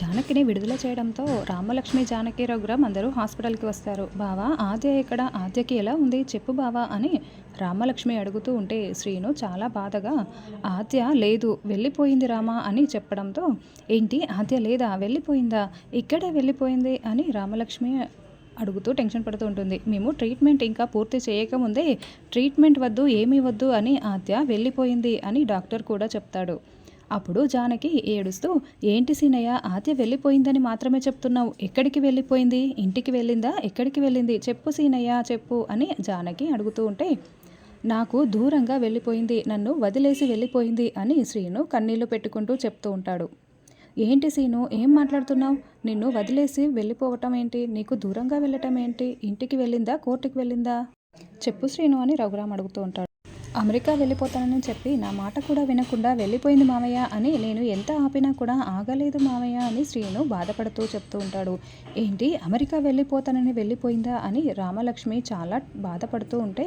జానకిని విడుదల చేయడంతో రామలక్ష్మి జానకి రఘురామ్ అందరూ హాస్పిటల్కి వస్తారు. బావా ఆద్య ఇక్కడ ఆద్యకి ఎలా ఉంది? చెప్పు బావా అని రామలక్ష్మి అడుగుతూ ఉంటే శ్రీను చాలా బాధగా ఆద్య లేదు వెళ్ళిపోయింది రామా అని చెప్పడంతో ఏంటి? ఆద్య లేదా? వెళ్ళిపోయిందా? ఇక్కడే వెళ్ళిపోయింది అని రామలక్ష్మి అడుగుతూ టెన్షన్ పడుతూ ఉంటుంది. మేము ట్రీట్మెంట్ ఇంకా పూర్తి చేయకముందే ట్రీట్మెంట్ వద్దు ఏమీ వద్దు అని ఆద్య వెళ్ళిపోయింది అని డాక్టర్ కూడా చెప్తాడు. అప్పుడు జానకి ఏడుస్తూ ఏంటి సీనయ్య ఆద్య వెళ్ళిపోయిందని మాత్రమే చెప్తున్నావు. ఎక్కడికి వెళ్ళిపోయింది? ఇంటికి వెళ్ళిందా? ఎక్కడికి వెళ్ళింది? చెప్పు సీనయ్య చెప్పు అని జానకి అడుగుతూ ఉంటే నాకు దూరంగా వెళ్ళిపోయింది. నన్ను వదిలేసి వెళ్ళిపోయింది అని శ్రీను కన్నీళ్ళు పెట్టుకుంటూ చెప్తూ ఉంటాడు. ఏంటి సీను ఏం మాట్లాడుతున్నావు? నిన్ను వదిలేసి వెళ్ళిపోవటం ఏంటి? నీకు దూరంగా వెళ్ళటం ఏంటి? ఇంటికి వెళ్ళిందా? కోర్టుకి వెళ్ళిందా? చెప్పు శ్రీను అని రఘురామ్ అడుగుతూ ఉంటాడు. అమెరికా వెళ్ళిపోతానని చెప్పి నా మాట కూడా వినకుండా వెళ్ళిపోయింది మామయ్య అని నేను ఎంత ఆపినా కూడా ఆగలేదు మామయ్య అని శ్రీను బాధపడుతూ చెప్తూ ఉంటాడు. ఏంటి అమెరికా వెళ్ళిపోతానని వెళ్ళిపోయిందా అని రామలక్ష్మి చాలా బాధపడుతూ ఉంటే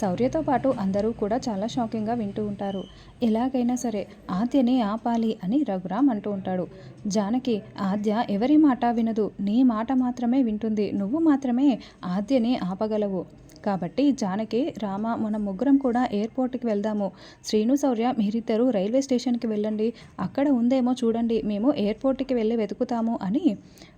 శౌర్యతో పాటు అందరూ కూడా చాలా షాకింగ్గా వింటూ ఉంటారు. ఎలాగైనా సరే ఆద్యని ఆపాలి అని రఘురామ్ అంటూ ఉంటాడు. జానకి ఆద్య ఎవరి మాట వినదు. నీ మాట మాత్రమే వింటుంది. నువ్వు మాత్రమే ఆద్యని ఆపగలవు. కాబట్టి జానకి రామ మన ముగ్గురం కూడా ఎయిర్పోర్ట్కి వెళ్దాము. శ్రీను శౌర్య మీరిద్దరూ రైల్వే స్టేషన్కి వెళ్ళండి. అక్కడ ఉందేమో చూడండి. మేము ఎయిర్పోర్ట్కి వెళ్ళి వెతుకుతాము అని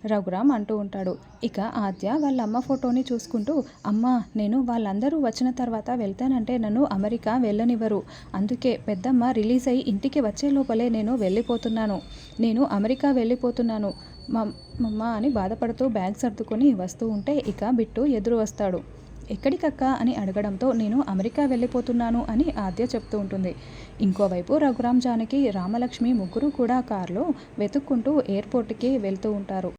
రఘురామ్ అంటూ ఉంటాడు. ఇక ఆద్య వాళ్ళ అమ్మ ఫోటోని చూసుకుంటూ అమ్మ నేను వాళ్ళందరూ వచ్చిన తర్వాత వెళ్తానంటే నన్ను అమెరికా వెళ్ళనివ్వరు. అందుకే పెద్దమ్మ రిలీజ్ అయ్యి ఇంటికి వచ్చే లోపలే నేను వెళ్ళిపోతున్నాను. నేను అమెరికా వెళ్ళిపోతున్నాను. మమ్మ అని బాధపడుతూ బ్యాగ్ సర్దుకొని వస్తూ ఉంటే ఇక బిట్టు ఎదురు వస్తాడు. ఎక్కడికక్క అని అడగడంతో నేను అమెరికా వెళ్ళిపోతున్నాను అని ఆద్య చెప్తూ ఉంటుంది. ఇంకోవైపు రఘురామ్ జానకి రామలక్ష్మి ముగ్గురు కూడా కారులో వెతుక్కుంటూ ఎయిర్పోర్ట్కి వెళ్తూ ఉంటారు.